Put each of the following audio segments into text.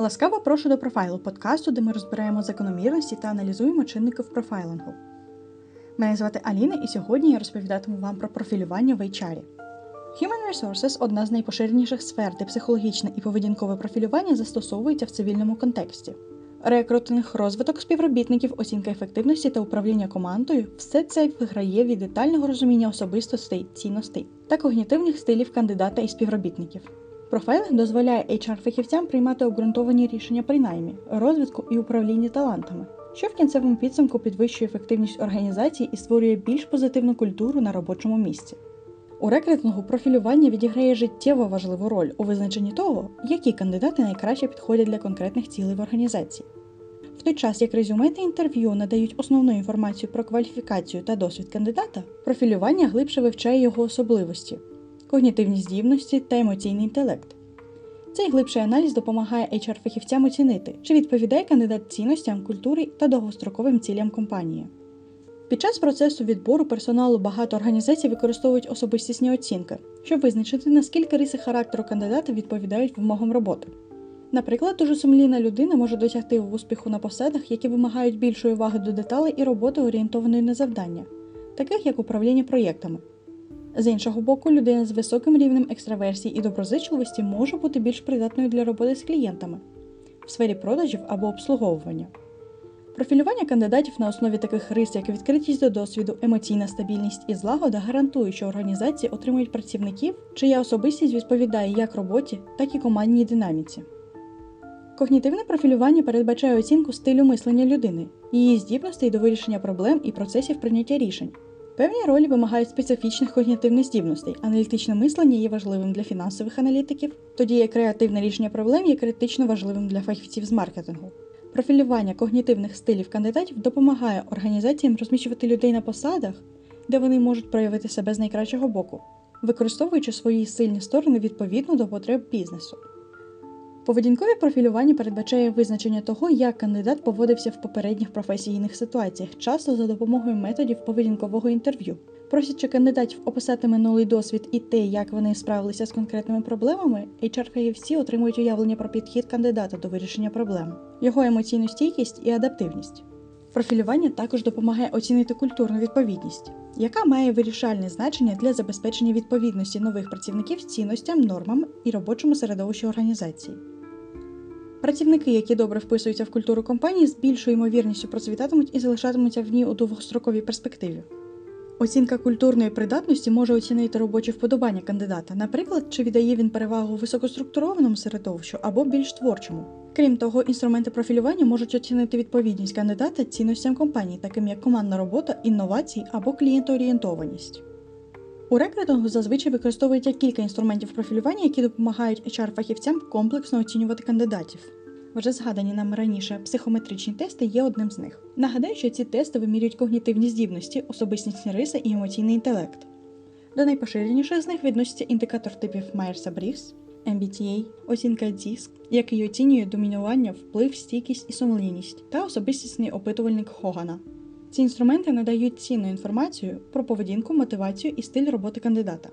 Ласкаво прошу до профайлу подкасту, де ми розбираємо закономірності та аналізуємо чинники в профайлингу. Мене звати Аліна, і сьогодні я розповідатиму вам про профілювання в HR. Human Resources – одна з найпоширеніших сфер, де психологічне і поведінкове профілювання застосовується в цивільному контексті. Рекрутинг, розвиток співробітників, оцінка ефективності та управління командою все це виграє від детального розуміння особистостей, цінностей та когнітивних стилів кандидата і співробітників. Профайлинг дозволяє HR-фахівцям приймати обґрунтовані рішення при наймі, розвитку і управлінні талантами, що в кінцевому підсумку підвищує ефективність організації і створює більш позитивну культуру на робочому місці. У рекрутингу профілювання відіграє життєво важливу роль у визначенні того, які кандидати найкраще підходять для конкретних цілей в організації. В той час, як резюме та інтерв'ю надають основну інформацію про кваліфікацію та досвід кандидата, профілювання глибше вивчає його особливості, когнітивні здібності та емоційний інтелект. Цей глибший аналіз допомагає HR-фахівцям оцінити, чи відповідає кандидат цінностям, культурі та довгостроковим цілям компанії. Під час процесу відбору персоналу багато організацій використовують особистісні оцінки, щоб визначити, наскільки риси характеру кандидата відповідають вимогам роботи. Наприклад, дуже сумлінна людина може досягти успіху на посадах, які вимагають більшої уваги до деталей і роботи орієнтованої на завдання, таких як управління проєктами. З іншого боку, людина з високим рівнем екстраверсії і доброзичливості може бути більш придатною для роботи з клієнтами в сфері продажів або обслуговування. Профілювання кандидатів на основі таких рис, як відкритість до досвіду, емоційна стабільність і злагода, гарантує, що організації отримують працівників, чия особистість відповідає як роботі, так і командній динаміці. Когнітивне профілювання передбачає оцінку стилю мислення людини, її здібностей до вирішення проблем і процесів прийняття рішень. Певні ролі вимагають специфічних когнітивних здібностей. Аналітичне мислення є важливим для фінансових аналітиків, тоді як креативне рішення проблем є критично важливим для фахівців з маркетингу. Профілювання когнітивних стилів кандидатів допомагає організаціям розміщувати людей на посадах, де вони можуть проявити себе з найкращого боку, використовуючи свої сильні сторони відповідно до потреб бізнесу. Поведінкове профілювання передбачає визначення того, як кандидат поводився в попередніх професійних ситуаціях, часто за допомогою методів поведінкового інтерв'ю. Просячи кандидатів описати минулий досвід і те, як вони справилися з конкретними проблемами, HR-фахівці отримують уявлення про підхід кандидата до вирішення проблем, його емоційну стійкість і адаптивність. Профілювання також допомагає оцінити культурну відповідність, яка має вирішальне значення для забезпечення відповідності нових працівників цінностям, нормам і робочому середовищу організації. Працівники, які добре вписуються в культуру компанії, з більшою ймовірністю процвітатимуть і залишатимуться в ній у довгостроковій перспективі. Оцінка культурної придатності може оцінити робочі вподобання кандидата, наприклад, чи віддає він перевагу високоструктурованому середовищу або більш творчому. Крім того, інструменти профілювання можуть оцінити відповідність кандидата цінностям компанії, таким як командна робота, інновації або клієнтоорієнтованість. У рекрутингу зазвичай використовується кілька інструментів профілювання, які допомагають HR-фахівцям комплексно оцінювати кандидатів. Вже згадані нами раніше психометричні тести є одним з них. Нагадаю, що ці тести вимірюють когнітивні здібності, особистісні риси і емоційний інтелект. До найпоширеніших з них відносяться індикатор типів Майерса Брігс, MBTI, оцінка DISC, який оцінює домінування, вплив, стійкість і сумлінність, та особистісний опитувальник Хогана. Ці інструменти надають цінну інформацію про поведінку, мотивацію і стиль роботи кандидата.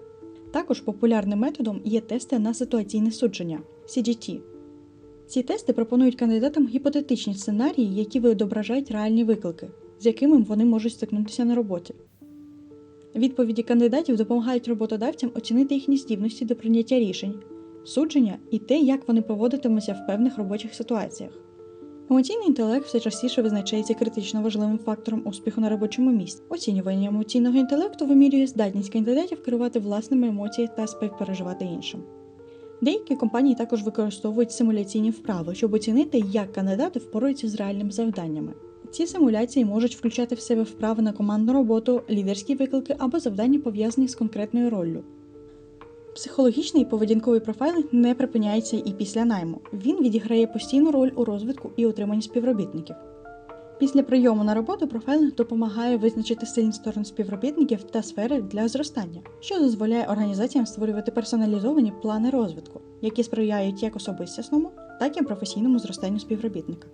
Також популярним методом є тести на ситуаційне судження CGT. Ці тести пропонують кандидатам гіпотетичні сценарії, які відображають реальні виклики, з якими вони можуть стикнутися на роботі. Відповіді кандидатів допомагають роботодавцям оцінити їхні здібності до прийняття рішень, судження і те, як вони поводитимуться в певних робочих ситуаціях. Емоційний інтелект все частіше визначається критично важливим фактором успіху на робочому місці. Оцінювання емоційного інтелекту вимірює здатність кандидатів керувати власними емоціями та співпереживати іншим. Деякі компанії також використовують симуляційні вправи, щоб оцінити, як кандидати впораються з реальними завданнями. Ці симуляції можуть включати в себе вправи на командну роботу, лідерські виклики або завдання пов'язані з конкретною роллю. Психологічний поведінковий профайлинг не припиняється і після найму. Він відіграє постійну роль у розвитку і утриманні співробітників. Після прийому на роботу профайлинг допомагає визначити сильні сторони співробітників та сфери для зростання, що дозволяє організаціям створювати персоналізовані плани розвитку, які сприяють як особистісному, так і професійному зростанню співробітника.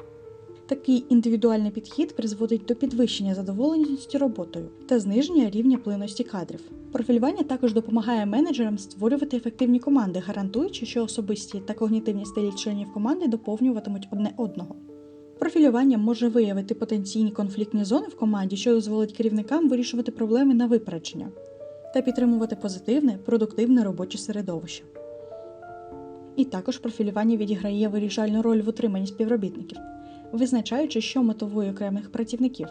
Такий індивідуальний підхід призводить до підвищення задоволеності роботою та зниження рівня плинності кадрів. Профілювання також допомагає менеджерам створювати ефективні команди, гарантуючи, що особисті та когнітивні стилі членів команди доповнюватимуть одне одного. Профілювання може виявити потенційні конфліктні зони в команді, що дозволить керівникам вирішувати проблеми на випередження та підтримувати позитивне, продуктивне робоче середовище. І також профілювання відіграє вирішальну роль в утриманні співробітників, визначаючи, що мотивує окремих працівників.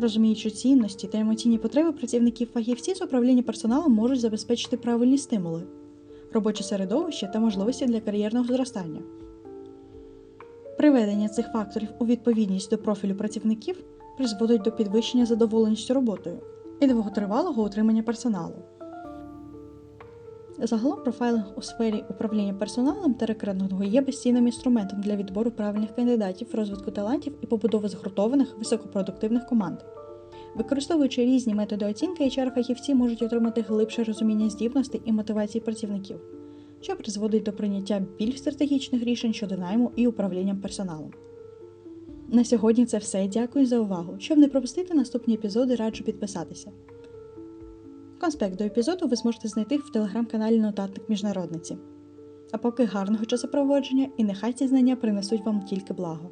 Розуміючи цінності та емоційні потреби працівників, фахівці з управління персоналом можуть забезпечити правильні стимули, робоче середовище та можливості для кар'єрного зростання. Приведення цих факторів у відповідність до профілю працівників призводить до підвищення задоволеності роботою і довготривалого утримання персоналу. Загалом профайлинг у сфері управління персоналом та рекрутингу є безцінним інструментом для відбору правильних кандидатів, розвитку талантів і побудови згуртованих високопродуктивних команд. Використовуючи різні методи оцінки, HR-фахівці можуть отримати глибше розуміння здібностей і мотивацій працівників, що призводить до прийняття більш стратегічних рішень щодо найму і управління персоналом. На сьогодні це все. Дякую за увагу. Щоб не пропустити наступні епізоди, раджу підписатися. Конспект до епізоду ви зможете знайти в телеграм-каналі Нотатник Міжнародниці. А поки гарного часопроводження і нехай ці знання принесуть вам тільки благо.